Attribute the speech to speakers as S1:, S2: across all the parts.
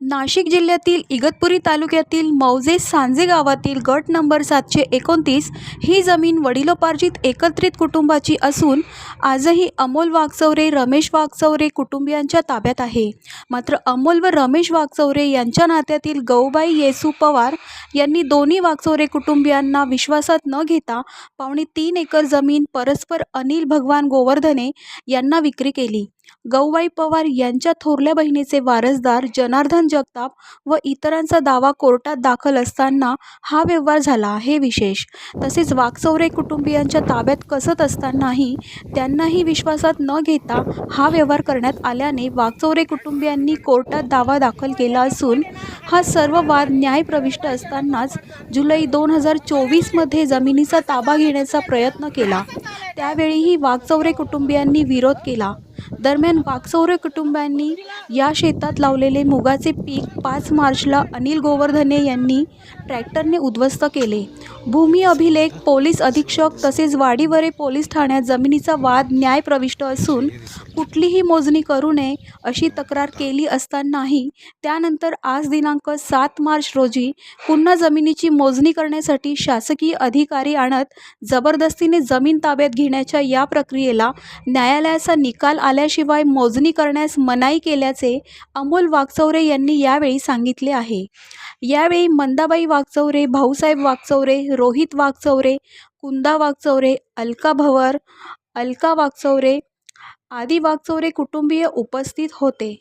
S1: नाशिक जिल्ह्यातील इगतपुरी तालुक्यातील मौजे सांजे गावातील गट नंबर सातशे एकोणतीस ही जमीन वडिलोपार्जित एकत्रित कुटुंबाची असून आजही अमोल वाघचौरे रमेश वाघचौरे कुटुंबियांच्या ताब्यात आहे. मात्र अमोल व रमेश वाघचौरे यांच्या नात्यातील गौबाई येसू पवार यांनी दोन्ही वाघचौरे कुटुंबियांना विश्वासात न घेता पावणे तीन एकर जमीन परस्पर अनिल भगवान गोवर्धने यांना विक्री केली. गौबाई पवार यांच्या थोरल्या बहिणीचे वारसदार जनार्दन जगताप व इतरांचा दावा कोर्टात दाखल असताना हा व्यवहार झाला हे विशेष. तसेच वाकचौरे कुटुंबियांच्या ताब्यात कसत असतानाही त्यांनाही विश्वासात न घेता हा व्यवहार करण्यात आल्याने वाकचौरे कुटुंबियांनी कोर्टात दावा दाखल केला असून हा सर्व वाद न्यायप्रविष्ट असतानाच जुलै दोन हजार चोवीसमध्ये जमिनीचा ताबा घेण्याचा प्रयत्न केला. त्यावेळीही वाघचौरे कुटुंबियांनी विरोध केला. दरम्यान वाघचौरे कुटुंबांनी या शेतात लावलेले मुगाचे पीक पाच मार्चला अनिल गोवर्धने यांनी ट्रॅक्टरने उद्ध्वस्त केले. भूमी अभिलेख पोलीस अधीक्षक तसेच वाडीवरे पोलीस ठाण्यात जमिनीचा वाद न्यायप्रविष्ट असून कुठलीही मोजणी करू नये अशी तक्रार केली असतानाही त्यानंतर आज दिनांक सात मार्च रोजी पुन्हा जमिनीची मोजणी करण्यासाठी शासकीय अधिकारी आणत जबरदस्तीने जमीन ताब्यात घेण्याच्या या प्रक्रियेला न्यायालयाचा निकाल आला. आल्याशिवाय मोजणी करण्यास मनाई केल्याचे अमोल वागचौरे यांनी यावेळी सांगितले आहे. यावेळी मंदाबाई वागचौरे भाऊसाहेब वागचौरे रोहित वागचौरे कुंदा वागचौरे अलका भवर अलका वागचौरे आदी वागचौरे कुटुंबीय उपस्थित होते.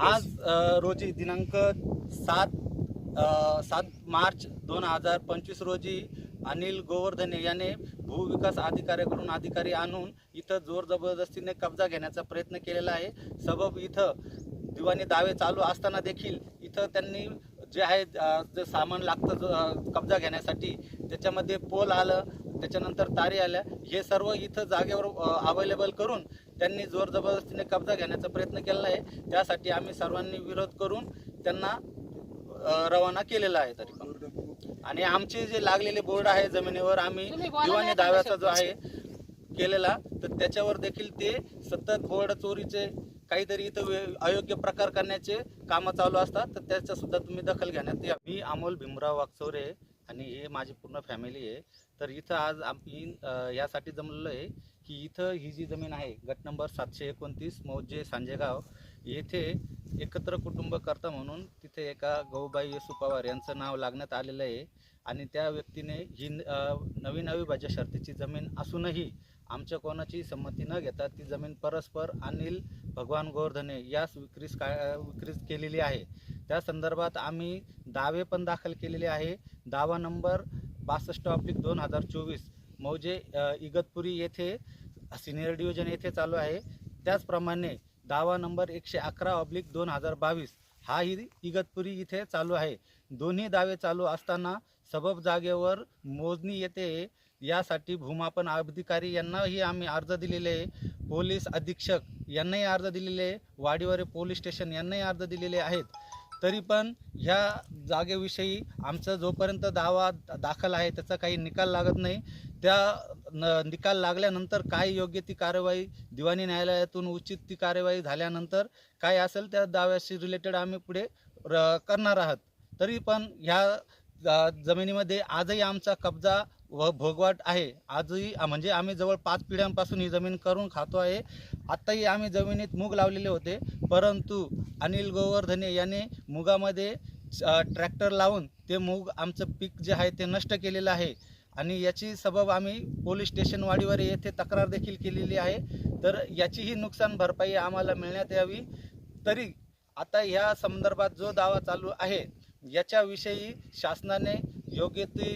S2: आज रोजी दिनांक सात सात मार्च दोन हजार पंचवीस रोजी अनिल गोवर्धने याने भूविकास अधिकाऱ्याकडून अधिकारी आणून इथं जोर जबरदस्तीने कब्जा घेण्याचा प्रयत्न केलेला आहे. सबब इथं दिवाणी दावे चालू असताना देखील इथं त्यांनी जे आहे जे सामान लागतं कब्जा घेण्यासाठी त्याच्यामध्ये पोल आलं त्याच्यानंतर तारी आल्या. हे सर्व इथं जागेवर अवेलेबल करून त्यांनी जोर जबरदस्तीने कब्जा घेण्याचा प्रयत्न केलेला आहे. त्यासाठी आम्ही सर्वांनी विरोध करून त्यांना रवाना केलेला आहे तरी पण. आणि आमचे जे लागलेले बोर्ड आहे जमिनीवर आम्ही दिवाणी दाव्याचा जो आहे केलेला तर त्याच्यावर देखील ते सतत बोर्ड चोरीचे काहीतरी इथं अयोग्य प्रकार करण्याचे कामं चालू असतात तर त्याच्या सुद्धा तुम्ही दखल घेण्यात या. मी अमोल भीमराव वागचौरे आणि हे माझी पूर्ण फॅमिली आहे. तर इथं आज आम्ही यासाठी जमलेलो आहे की इथं ही जी जमीन आहे गट नंबर सातशे एकोणतीस मौजे सांजेगाव येथे एकत्र कुटुंब करता म्हणून तिथे एका गौबाई येसू पवार यांचं नाव लागण्यात आलेलं आहे. आणि त्या व्यक्तीने ही न- नवीन अविभाज्य शर्तीची जमीन असूनही आमच्या कोणाची संमती न घेता ती जमीन परस्पर अनिल भगवान गोवर्धने यास विक्रीस का विक्रीस केलेली आहे. त्या संदर्भात आम्ही दावे पण दाखल केलेले आहे. दावा नंबर बासष्ट ऑब्लिक दोन हजार चोवीस मौजे इगतपुरी येथे सिनियर डिव्हिजन येथे चालू आहे. त्याचप्रमाणे दावा नंबर एकशे अकरा ऑब्लिक दोन हजार बावीस हाही इगतपुरी इथे चालू आहे. दोन्ही दावे चालू असताना सबब जागेवर मोजणी येते. यासाठी भूमापन अधिकारी यांनाही आम्ही अर्ज दिलेले आहे. पोलीस अधीक्षक यांनाही अर्ज दिलेले आहे. वाडीवरे पोलीस स्टेशन यांनाही अर्ज दिलेले आहेत. तरी पण ह्या जागेविषयी आमचा जोपर्यंत दावा दाखल आहे त्याचा काही निकाल लागत नाही. त्या न निकाल लागल्यानंतर काय योग्य ती कार्यवाही दिवाणी न्यायालयातून उचित ती कार्यवाही झाल्यानंतर काय असेल त्या दाव्याशी रिलेटेड आम्ही पुढे र करणार आहात. तरी पण ह्या जमिनीमध्ये आजही आमचा कब्जा व भोगवाट आहे. आजही म्हणजे आम्ही जवळ पाच पिढ्यांपासून ही जमीन करून खातो आहे. आत्ताही आम्ही जमिनीत मूग लावलेले होते. परंतु अनिल गोवर्धने याने मुगामध्ये ट्रॅक्टर लावून ते मूग आमचं पीक जे आहे ते नष्ट केलेलं आहे. आणि याची सबब आम्ही पोलीस स्टेशनवाडीवर येथे तक्रार देखील केलेली आहे. तर याचीही नुकसान भरपाई आम्हाला मिळण्यात यावी. तरी आता ह्या संदर्भात जो दावा चालू आहे याच्याविषयी शासनाने योग्य ती